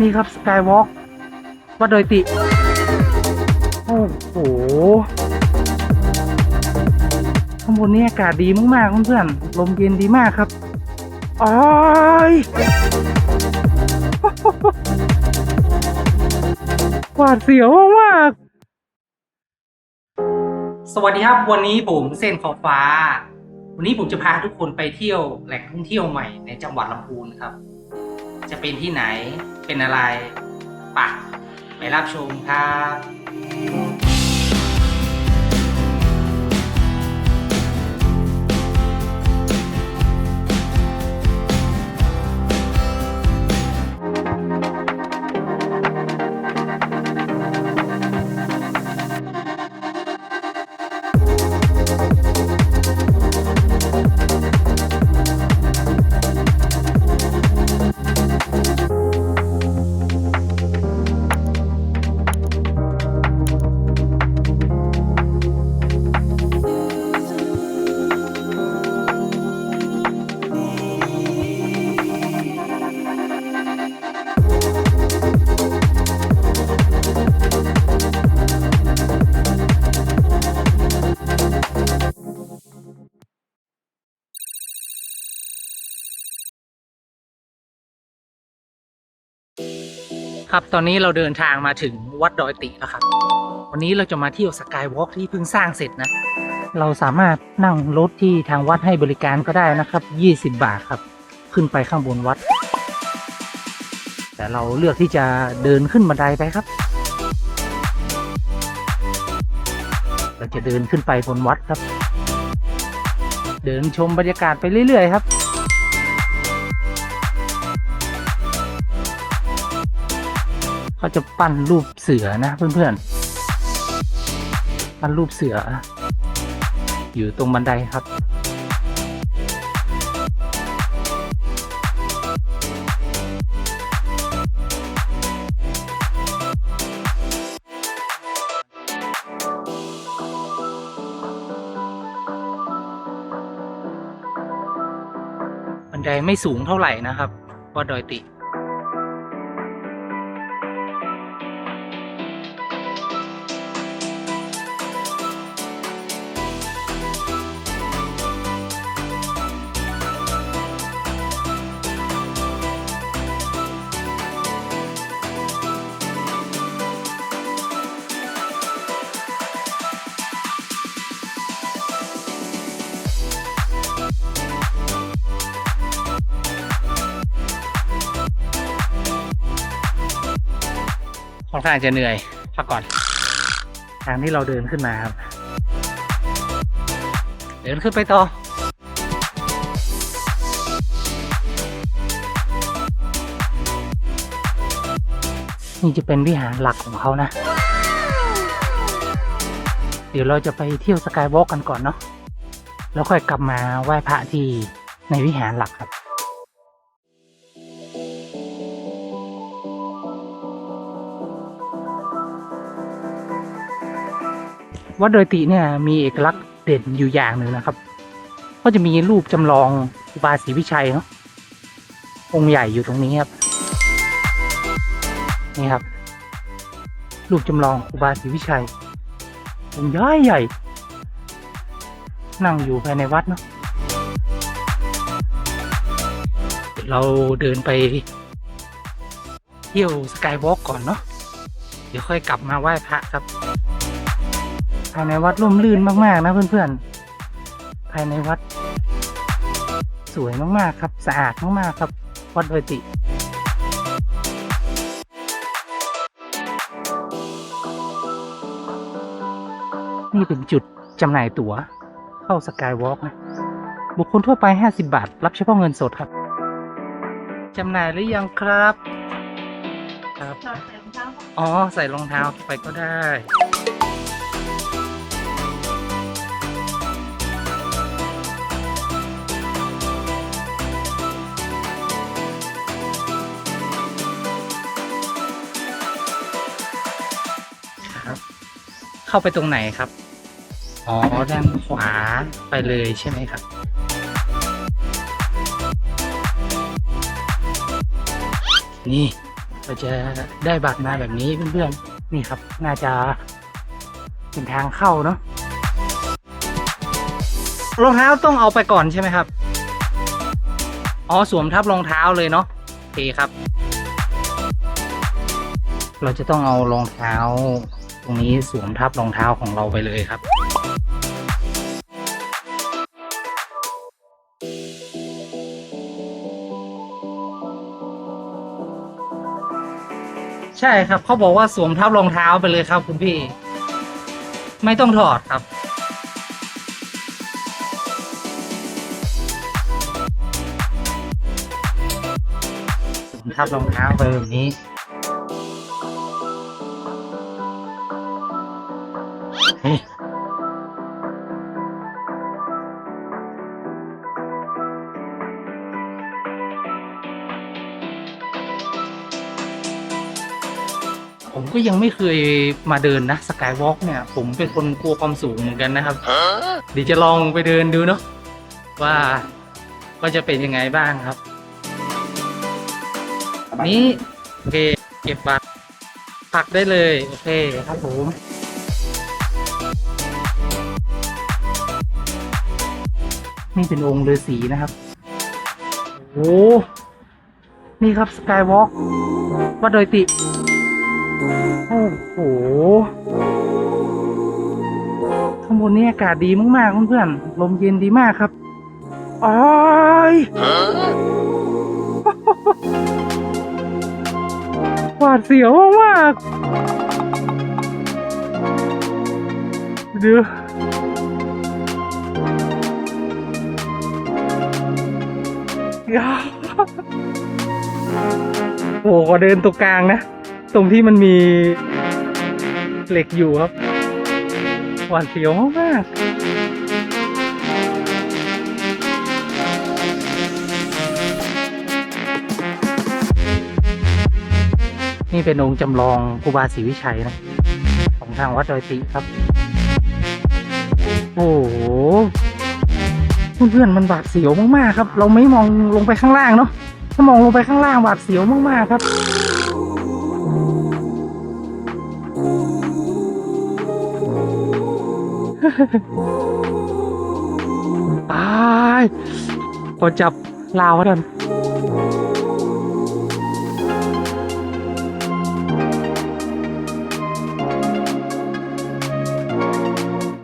นี่ครับสกายวอล์กวัดโดยติ โอ้โหข้างบนนี้อากาศดีมากๆเพื่อนๆลมเย็นดีมากครับอ้ายหวาดเสียวมากสวัสดีครับ วันนี้ผมเส้นขอบฟ้า วันนี้ผมจะพาทุกคนไปเที่ยวแหล่งท่องเที่ยวใหม่ในจังหวัดลำพูนครับ จะเป็นที่ไหนเป็นอะไรปะไปรับชมครับ ครับ ตอนนี้เราเดินทางมาถึงวัดดอยติแล้วครับ วันนี้เราจะมาเที่ยวสกายวอล์กที่เพิ่งสร้างเสร็จนะ เราสามารถนั่งรถที่ทางวัดให้บริการก็ได้นะครับ 20 บาทครับ ขึ้นไปข้างบนวัด แต่เราเลือกที่จะเดินขึ้นบันไดไปครับ เราจะเดินขึ้นไปบนวัดครับ เดินชมบรรยากาศไปเรื่อย ๆ ครับ เขาจะปั้นรูปเสือนะเพื่อนๆ ปั้นรูปเสือ อยู่ตรงบันไดครับบันไดไม่สูงเท่าไหร่นะครับวัดดอยติ ข้างจะเหนื่อยพักก่อน ทางที่เราเดินขึ้นมาครับ เดินขึ้นไปต่อนี่จะเป็นวิหารหลักของเขานะ เดี๋ยวเราจะไปเที่ยวสกายวอล์กกันก่อนเนาะ แล้วค่อยกลับมาไหว้พระที่ในวิหารหลักครับ วัดโดอยติเนี่ยมีเอกลักษณ์เด่นอยู่อย่างหนึ่งนะครับ ก็จะมีรูปจำลองครูบาศรีวิชัยเนาะองค์ใหญ่อยู่ตรงนี้ครับ นี่ครับ รูปจำลองครูบาศรีวิชัยองค์ใหญ่ใหญ่ นั่งอยู่ภายในวัดเนาะเราเดินไปเที่ยวสกายวอล์กก่อนเนาะ เดี๋ยวค่อยกลับมาไหว้พระครับ ภายในวัดร่มรื่นมากๆนะเพื่อนๆ ภายในวัด สวยมากๆครับ สะอาดมากๆครับ วัดโดอยตินี่เป็นจุดจำหน่ายตั๋ว เข้าสกายวอล์กนะ บุคคลทั่วไป 50 บาท รับเฉพาะเงินสดครับ จำหน่ายหรือยังครับ ครับ อ๋อ ใส่รองเท้าไปก็ได้ เข้าไปตรงไหนครับ อ๋อ ด้านขวาไปเลยใช่ไหมครับ นี่เราจะได้บัตรมาแบบนี้เพื่อนๆ นี่ครับ น่าจะเป็นทางเข้าเนาะ รองเท้าต้องเอาไปก่อนใช่ไหมครับ อ๋อ สวมทับรองเท้าเลยเนาะโอเคครับ เราจะต้องเอารองเท้า ตรงนี้สวมทับรองเท้าของเราไปเลยครับ ใช่ครับเขาบอกว่าสวมทับรองเท้าไปเลยครับคุณพี่ ไม่ต้องถอดครับสวมทับรองเท้าไปแบบนี้ ยังไม่เคยมาเดินนะสกายวอล์กเนี่ย ผมเป็นคนกลัวความสูงเหมือนกันนะครับเดี๋ยวจะลองไปเดินดูเนาะว่าว่าจะเป็นยังไงบ้างครับ นี้โอเคเก็บบัตรพักได้เลย โอเคครับผมนี่เป็นองค์ฤาษีนะครับ โอ้ นี่ครับสกายวอล์กวัดดยติ โอ้โหข้างบนนี้อากาศดีมากๆเพื่อนๆลมเย็นดีมากครับอ้ายหวาดเสียวมากๆเดี๋ยวอย่าโอ้ก็เดินตรงกลางนะ ตรงที่มันมีเหล็กอยู่ครับ หวาดเสียวมากนี่เป็นองค์จำลองครูบาศรีวิชัยนะ ของทางวัดดอยติครับ โอ้โหเพื่อนๆมันหวาดเสียวมากๆครับ เราไม่มองลงไปข้างล่างเนาะถ้ามองลงไปข้างล่างหวาดเสียวมากๆครับ ตายพอจับลาวกัน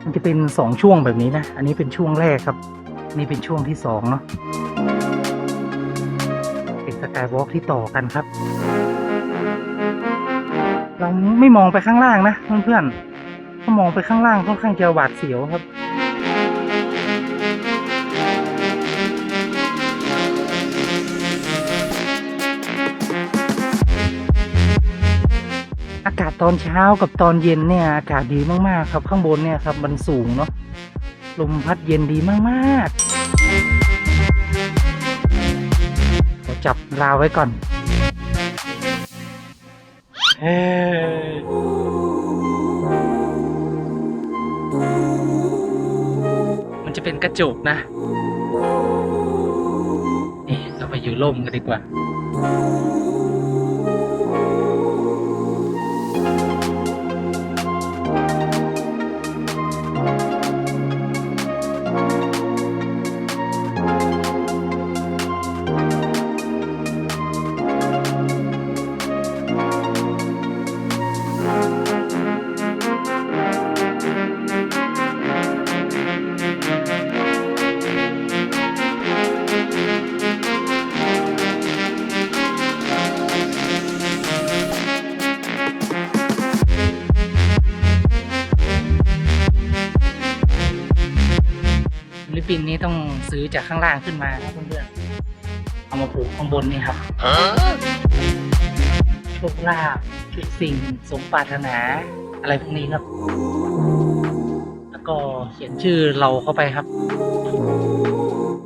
มันจะเป็นสองช่วงแบบนี้นะ อันนี้เป็นช่วงแรกครับ นี่เป็นช่วงที่สองเนาะเป็นสกายวอล์กที่ต่อกันครับ เราไม่มองไปข้างล่างนะเพื่อนๆ มองไปข้างล่างค่อนข้างจะหวาดเสียวครับอากาศตอนเช้ากับตอนเย็นเนี่ยอากาศดีมากๆ ครับ ข้างบนเนี่ยครับมันสูงเนาะลมพัดเย็นดีมากๆขอจับราวไว้ก่อนเฮ้ เป็นกระจกนะ นี่ เราไปอยู่ร่มกันดีกว่า ปปินนี้ต้องซื้อจากข้างล่างขึ้นมานะเพื่อนๆเอามาผูกข้างบนนี่ครับโชคลาภทุกสิ่งสมปรารถนา อะไรพวกนี้ครับ แล้วก็เขียนชื่อเราเข้าไปครับ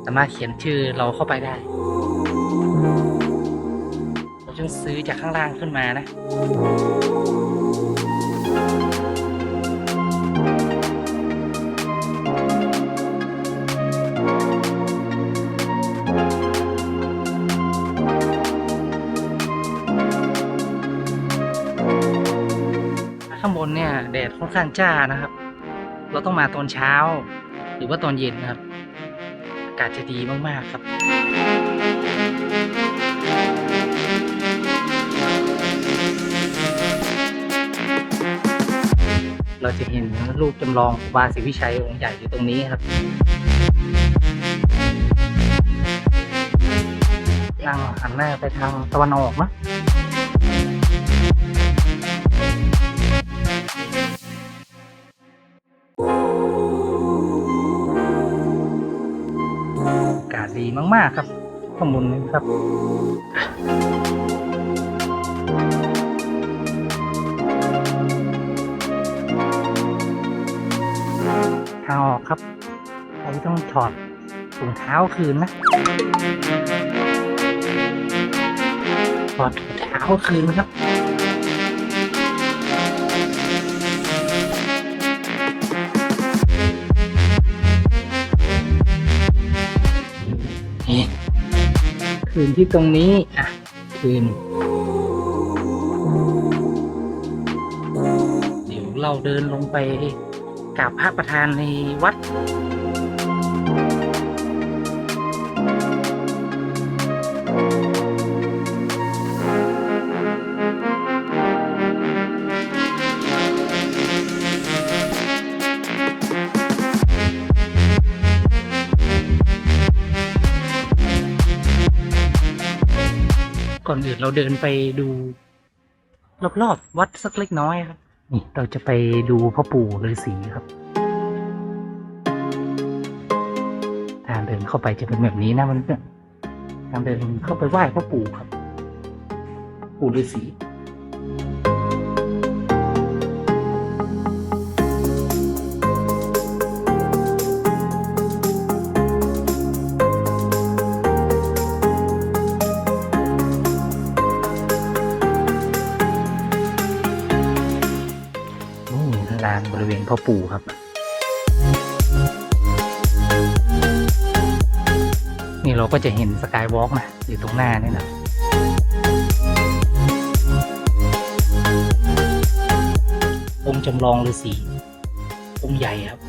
สามารถเขียนชื่อเราเข้าไปได้เราจึงซื้อจากข้างล่างขึ้นมานะ นเนี่ยแดดค่อนข้างจ้านะครับ เราต้องมาตอนเช้า หรือว่าตอนเย็นนะครับ อากาศจะดีมากๆครับเราจะเห็นรูปจำลองบาศรีวิชัยองค์ใหญ่อยู่ตรงนี้ครับ นั่งหันหน้าไปทางตะวันออกนะ ดีมาก ๆ ครับ ข้างบนนี้ครับ ทางออกครับเราต้องถอดถุงเท้าคืนนะ ถอดถุงเท้าคืนครับ คืนที่ตรงนี้ อะ คืน เดี๋ยวเราเดินลงไปกราบพระประธานในวัด ก่อนอื่นเราเดินไปดูรอบๆวัดสักเล็กน้อยครับนี่เราจะไปดูพ่อปู่ฤาษีครับ ทางเดินเข้าไปจะเป็นแบบนี้นะมันเนี่ยทางเดินเข้าไปไหว้พ่อปู่ครับ ปู่ฤาษี พ่อปู่ครับ นี่เราก็จะเห็นสกายวอล์กนะอยู่ตรงหน้านี่นะองค์จำลองฤาษีองค์ใหญ่ครับ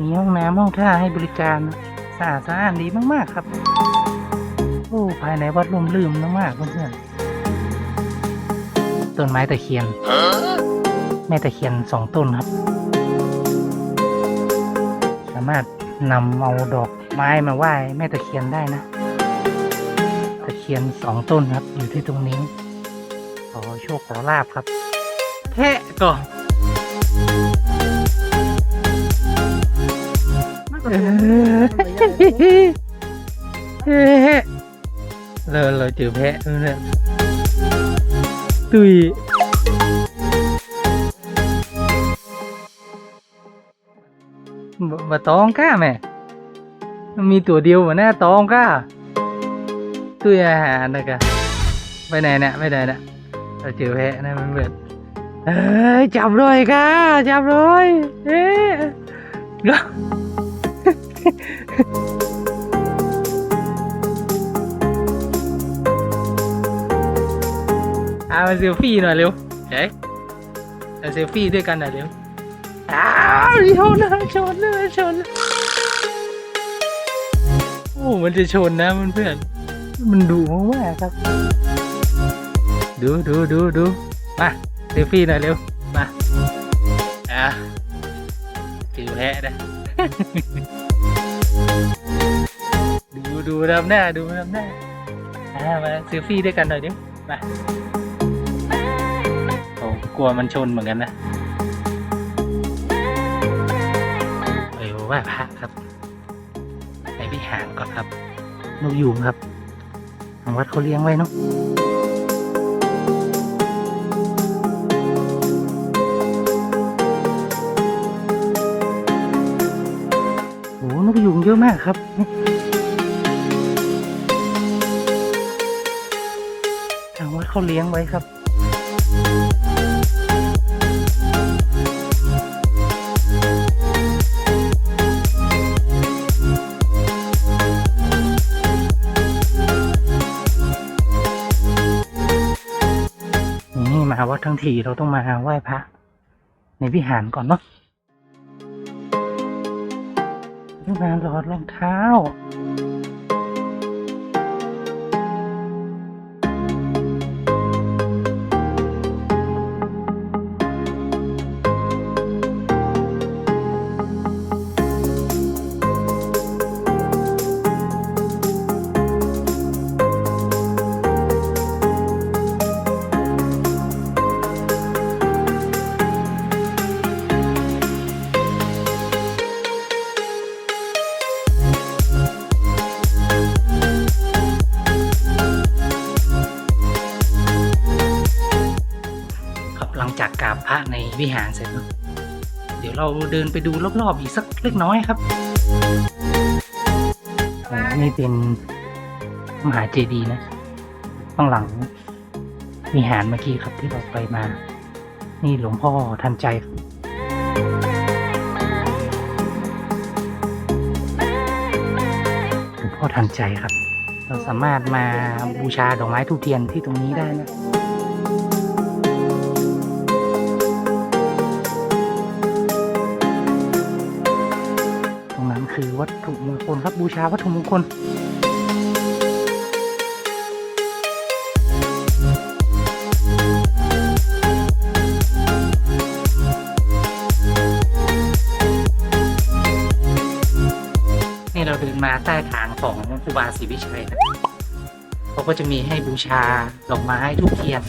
มีห้องน้ำห้องท่าให้บริการสะอาดสะอ้านดีมาก ๆ ครับายในวัดร่มรื่นมากๆเพื่อนๆต้นไม้ตะเคียน แม่ตะเคียนสองต้นครับ สามารถนำเอาดอกไม้มาไหว้แม่ตะเคียนได้นะ ตะเคียนสองต้นครับ อยู่ที่ตรงนี้ ขอโชคขอลาบครับแพะก่อนเออ เราเราเจอแพะเพื่อนตุยบมาตองก้าแม่มันมีตัวเดียววะแน่ตองก้าตุยอาหารนะกะไปไหนเนี่ยไปไหนเนี่ยเราเจอแพะนะมันเบิดเอ้ยจับเลยก้าจับเลยเอ๊ะ อามาเซลฟี่หน่อยเร็วเฮ้ยเอาเซลฟี่ด้วยกันหน่อยเร็วอ้าวชนนะชนนะชนนะโอ้มันจะชนนะมันเพื่อนๆมันดุมากๆครับ ดูดูดูดูมาเซลฟี่หน่อยเร็วมาอะถือแพะนะดูดูรำหน้าดูรำหน้าอ่ามาเซลฟี่ด้วยกันหน่อยดิมาโอ้ กลัวมันชนเหมือนกันนะไปไหว้พระครับ ไปวิหารก่อนครับนกยูงครับทางวัดเขาเลี้ยงไว้เนาะโอ้นกยูงเยอะมากครับทางวัดเขาเลี้ยงไว้ครับางทีเราต้องมาไหว้พระในวิหารก่อนเนาะต้องมาหลอดรองเท้า ลังจากกราบพระในวิหารเสร็จเนอะเดี๋ยวเราเดินไปดูรอบๆอีกสักเล็กน้อยครับนี่เป็นมหาเจดีย์นะข้างหลังวิหารเมื่อกี้ครับที่เราไปมา นี่หลวงพ่อทันใจครับหลวงพ่อทันใจครับ เราสามารถมาบูชาดอกไม้ทูบเทียนที่ตรงนี้ได้นะ ตรงนั้นคือวัตถุมงคลครับบูชาวัตถุมงคลนี่เราเดินมาใต้ฐานของครูบาศรีวิชัยนะเขาก็จะมีให้บูชาดอกไม้ทุกเทียน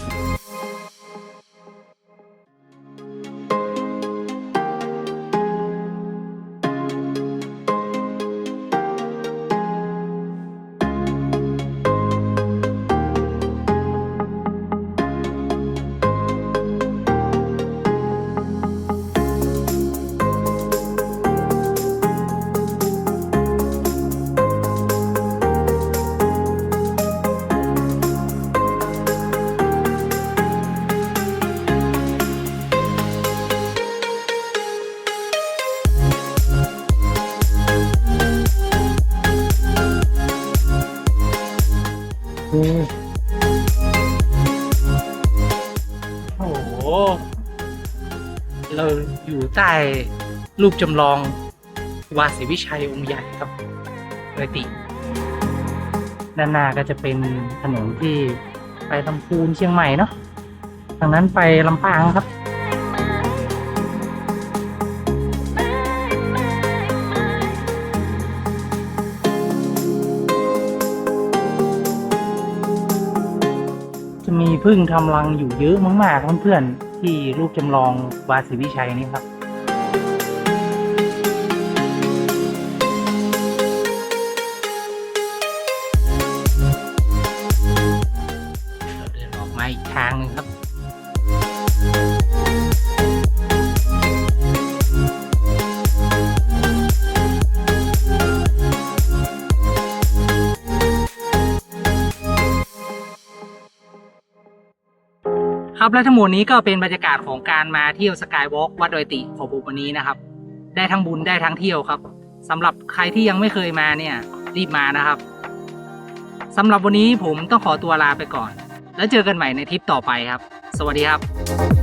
อยู่ใต้รูปจำลองวาสิวิชัยองค์ใหญ่ครับเลยติ ด้านหน้าก็จะเป็นถนนที่ไปลำพูนเชียงใหม่เนาะทางนั้นไปลำปางครับจะมีพึ่งทำรังอยู่เยอะมากๆเพื่อนๆ ที่รูปจำลองวาสิวิชัยนี่ครับ เราเดินออกมาอีกทางหนึ่งครับ ครับและทั้งหมดนี้ก็เป็นบรรยากาศของการมาเที่ยวสกายวอล์กวัดดอยติของผมวันนี้นะครับ ได้ทั้งบุญได้ทั้งเที่ยวครับสำหรับใครที่ยังไม่เคยมาเนี่ยรีบมานะครับสำหรับวันนี้ผมต้องขอตัวลาไปก่อน แล้วเจอกันใหม่ในทริปต่อไปครับ สวัสดีครับ